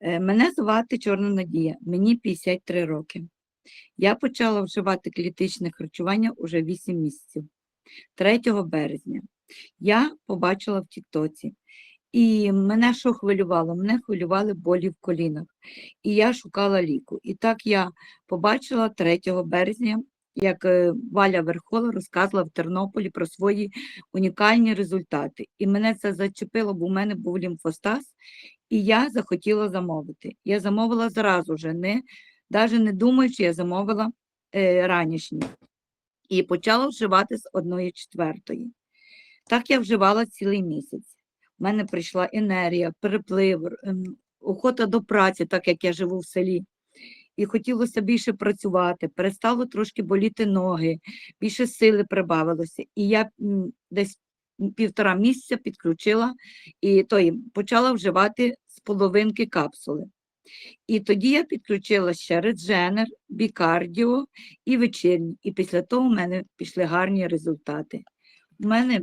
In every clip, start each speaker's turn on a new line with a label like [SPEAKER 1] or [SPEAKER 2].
[SPEAKER 1] Е, Мене звати Чорна Надія, мені 53 роки. Я почала вживати клітичне харчування уже 8 місяців. 3 березня я побачила в Тіктоці. І мене що хвилювало? Мене хвилювали болі в колінах. І я шукала ліку. І так я побачила 3 березня, як е, Валя Верхола розказувала в Тернополі про свої унікальні результати. І мене це зачепило, бо в мене був лімфостаз, і я захотіла замовити. Я замовила зразу вже, не, навіть не думаючи, я замовила е, ранішній. І почала вживати з одної четвертої. Так я вживала цілий місяць. У мене прийшла енергія, переплив, охота до праці, так як я живу в селі. І хотілося більше працювати, перестало трошки боліти ноги, більше сили прибавилося. І я десь півтора місяця підключила і той, почала вживати з половинки капсули. І тоді я підключила ще редженер, бікардіо і вечірній. І після того в мене пішли гарні результати. У мене,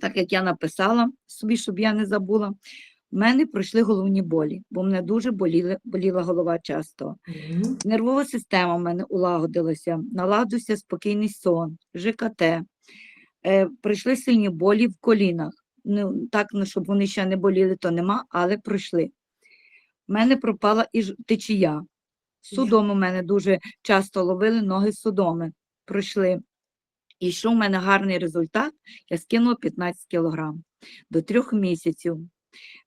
[SPEAKER 1] так як я написала собі, щоб я не забула, в мене пройшли головні болі, бо мене дуже боліли, боліла голова часто.
[SPEAKER 2] Мгм.
[SPEAKER 1] Нервова система в мене улагодилася, наладився спокійний сон, ЖКТ. Е, пройшли сильні болі в колінах. Ну, так, ну, щоб вони ще не боліли, то нема, але пройшли. У мене пропала і течія. Судом у мене дуже часто ловили ноги судоми. Пройшли. І що в мене гарний результат? Я скинула 15 кілограм до трьох місяців.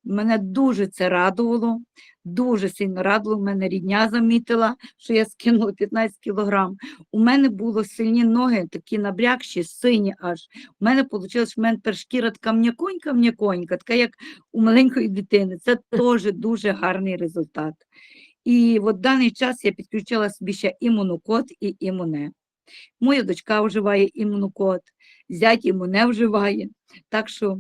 [SPEAKER 1] Мене дуже це радувало, дуже сильно радувало. Мене рідня замітила, що я скинула 15 кілограм. У мене було сильні ноги, такі набрякші, сині аж. У мене вийшло, що в мене тепер шкіра така м'яконька, м'яконька, така як у маленької дитини. Це теж дуже гарний результат. І от в даний час я підключила собі ще імунокод і імуне. Моя дочка вживає імунокод, зять імуне вживає. Так що